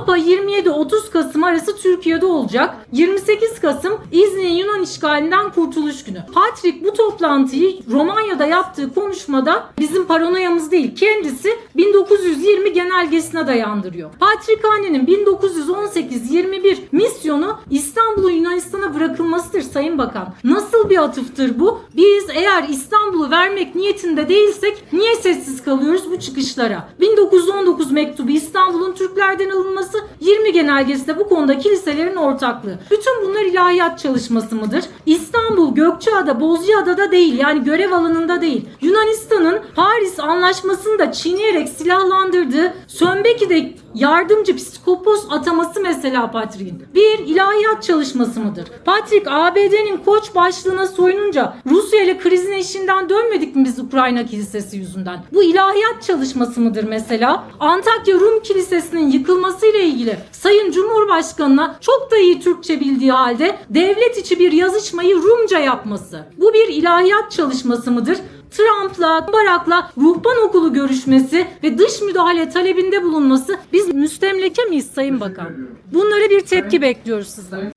Papa 27-30 Kasım arası Türkiye'de olacak. 28 Kasım İznik'in Yunan işgalinden kurtuluş günü. Patrick bu toplantıyı Romanya'da yaptığı konuşmada bizim paranoyamız değil kendisi 1920 genelgesine dayandırıyor. Patrikhane'nin 1918-21 misyonu bırakılmasıdır Sayın Bakan. Nasıl bir atıftır bu? Biz eğer İstanbul'u vermek niyetinde değilsek niye sessiz kalıyoruz bu çıkışlara? 1919 mektubu İstanbul'un Türklerden alınması 20 genelgesi de bu konuda kiliselerin ortaklığı. Bütün bunlar ilahiyat çalışması mıdır? İstanbul Gökçeada, Bozcaada'da değil yani görev alanında değil. Yunanistan'ın anlaşmasını da çiğneyerek silahlandırdığı Sönbeki'de yardımcı psikopos ataması mesela Patrick'in. Bir ilahiyat çalışması mıdır? Patrick ABD'nin koç başlığına soyununca Rusya ile krizin eşiğinden dönmedik mi biz Ukrayna kilisesi yüzünden? Bu ilahiyat çalışması mıdır mesela? Antakya Rum Kilisesi'nin yıkılması ile ilgili Sayın Cumhurbaşkanı'na çok da iyi Türkçe bildiği halde devlet içi bir yazışmayı Rumca yapması. Bu bir ilahiyat çalışması mıdır? Trump'la, Barak'la ruhban okulu görüşmesi ve dış müdahale talebinde bulunması biz müstemleke miyiz Sayın Bakan? Bunlara bir tepki bekliyoruz sizden.